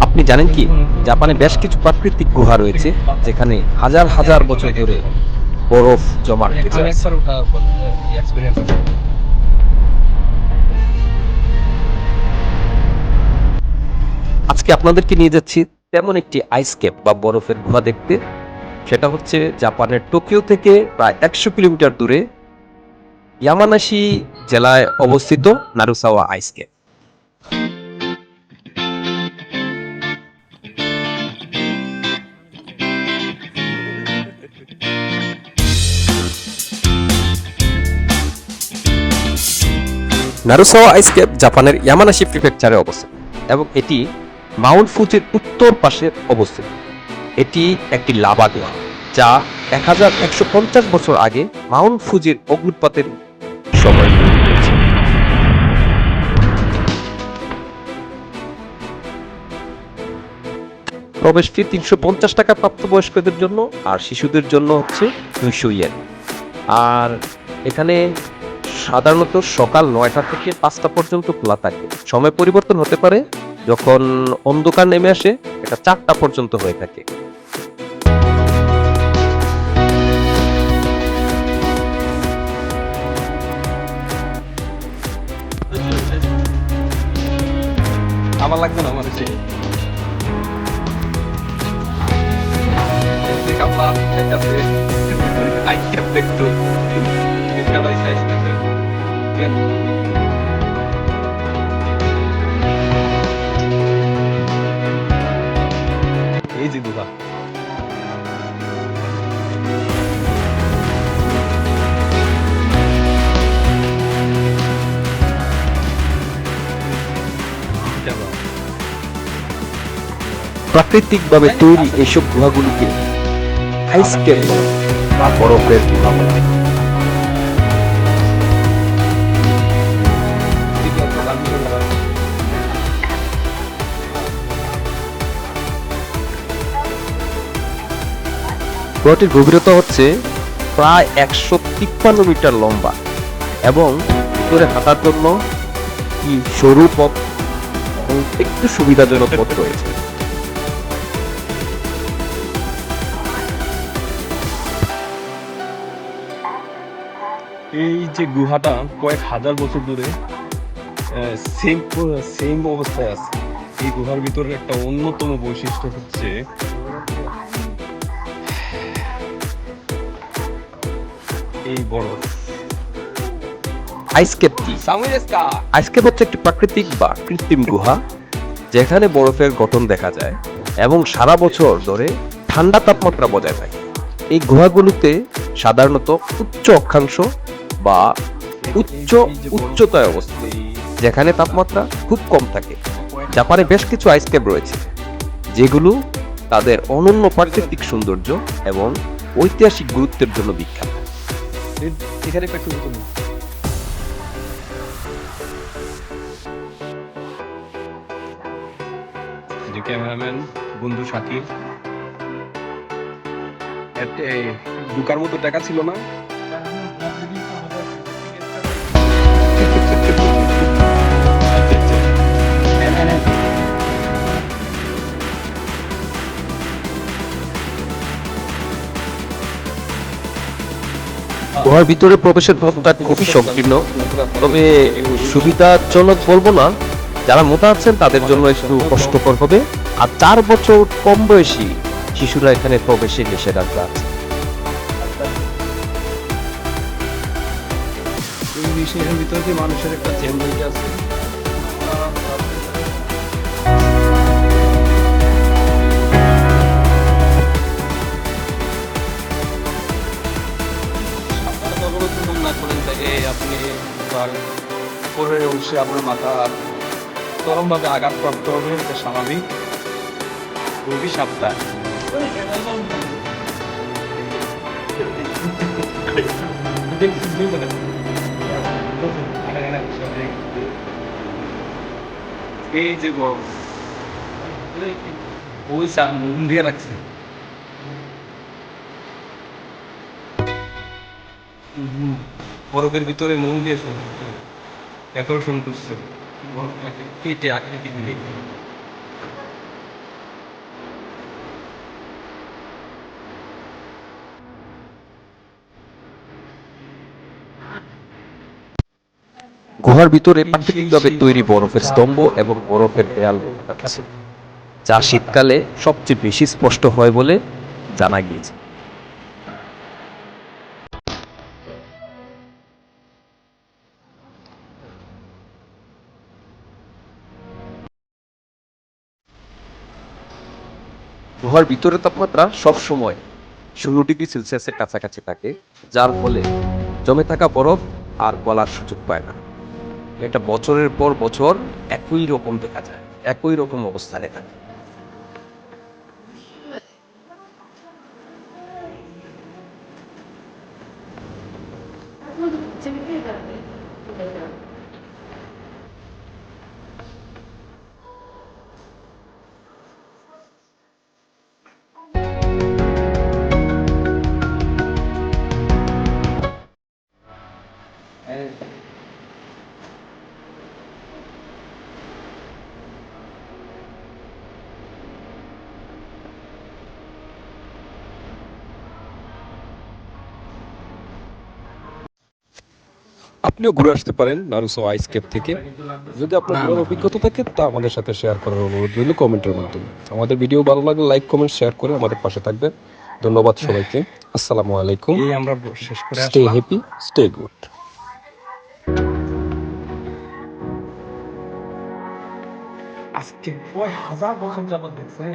আপনি জানেন কি? জাপানে বেশ কিছু প্রাকৃতিক গুহা রয়েছে যেখানে হাজার হাজার বছর ধরে বরফ জমা আজকে আপনাদেরকে নিয়ে যাচ্ছি তেমন একটি আইসকেপ বা বরফের গুহা দেখতে। সেটা হচ্ছে জাপানের টোকিও থেকে প্রায় একশো কিলোমিটার দূরে ইয়ামানাশি জেলায় অবস্থিত নারুসাওয়া আইস নারুসাওয়া আইস ক্যাপ জাপানের ইয়ামানাশি প্রিফেকচারে অবস্থিত এবং এটি মাউন্ট ফুজির উত্তর পাশে অবস্থিত। এটি একটি লাভা গুহা যা এক হাজার একশো পঞ্চাশ বছর আগে মাউন্ট ফুজির অগ্নুৎপাতের সময় প্রবেশ ফি তিনশো পঞ্চাশ টাকা প্রাপ্তবয়স্কদের জন্য আর শিশুদের জন্য হচ্ছে দুইশো ইয়েন। আর এখানে সাধারণত সকাল নয়টা থেকে পাঁচটা পর্যন্ত খোলা থাকে। সময় পরিবর্তন হতে পারে যখন অন্ধকার নেমে আসে, এটা চারটা পর্যন্ত হয়ে থাকে। আমার লাগবে না, আমার ক্যাপ দেখতো সাইজ এই যে গুহা প্রাকৃতিকভাবে তৈরি এইসব গুহাগুলিকে আইস বা বরফের গুহা বলা হয়। গুহাটির গভীরতা হচ্ছে প্রায় একশো তিপ্পান্ন মিটার লম্বা এবং ভিতরে হাঁটার জন্য কি সরু পথ একটু সুবিধাজনক পথ রয়েছে। এই যে গুহাটা কয়েক হাজার বছর ধরে সেম সেম অবস্থায় আছে। এই গুহার ভিতরে একটা অন্যতম বৈশিষ্ট্য হচ্ছে এই বরফ আইসকেপ কি আইসকেপ হচ্ছে একটি প্রাকৃতিক বা কৃত্রিম গুহা যেখানে বরফের গঠন দেখা যায় এবং সারা বছর ধরে ঠান্ডা তাপমাত্রা বজায় থাকে। এই গুহাগুলোতে সাধারণত উচ্চ অক্ষাংশ বা উচ্চ উচ্চতায় অবস্থিত যেখানে তাপমাত্রা খুব কম থাকে। জাপানে বেশ কিছু আইসকেপ রয়েছে যেগুলো তাদের অনন্য প্রাকৃতিক সৌন্দর্য এবং ঐতিহাসিক গুরুত্বের জন্য বিখ্যাত। এখানে একটা ছবি তুলি যে ক্যামেরাম্যান বন্ধু সাথী ঢুকার মতো টাকা ছিল না। গুহার ভিতরে প্রবেশের পথটা খুবই সংকীর্ণ। তবে সুবিধাজনক বলব না, যারা মোটা আছেন তাদের জন্য একটু কষ্টকর হবে। আর চার বছর কম বয়সী শিশুরা এখানে প্রবেশে নিষেধাজ্ঞা আছে। মানুষের একটা আছে তার পরের অংশে আপনার মাথা চরমভাবে আঘাতপ্রাপ্ত হবে এটা স্বাভাবিক। খুবই সাবধান। বরফের ভিতরে মন দিয়ে শুনছে আকর্ষণ করছে কেটে গুহার ভিতরে প্রাকৃতিকভাবে তৈরি বরফের স্তম্ভ এবং বরফের দেয়াল আছে যা শীতকালে সবচেয়ে বেশি স্পষ্ট হয় বলে জানা গিয়েছে। গুহার ভিতরের তাপমাত্রা সব সময় ষোলো ডিগ্রি সেলসিয়াসের কাছাকাছি থাকে, যার ফলে জমে থাকা বরফ আর গলার সুযোগ পায় না। এটা বছরের পর বছর একই রকম দেখা যায়, একই রকম অবস্থানে থাকে আপনিও ঘুরে আসতে পারেন নারুসো আইসকেপ থেকে। যদি আপনার ঘোরার অভিজ্ঞতা থাকে তা আমাদের সাথে শেয়ার করার অনুরোধ রইল কমেন্টের মাধ্যমে। আমাদের ভিডিও ভালো লাগলে লাইক কমেন্ট শেয়ার করে আমাদের পাশে থাকবেন। ধন্যবাদ সবাইকে। আসসালামু আলাইকুম। এই আমরা শেষ করে স্টে হ্যাপি স্টে গুড আজকে কয় হাজার বছর যাবত দেখছে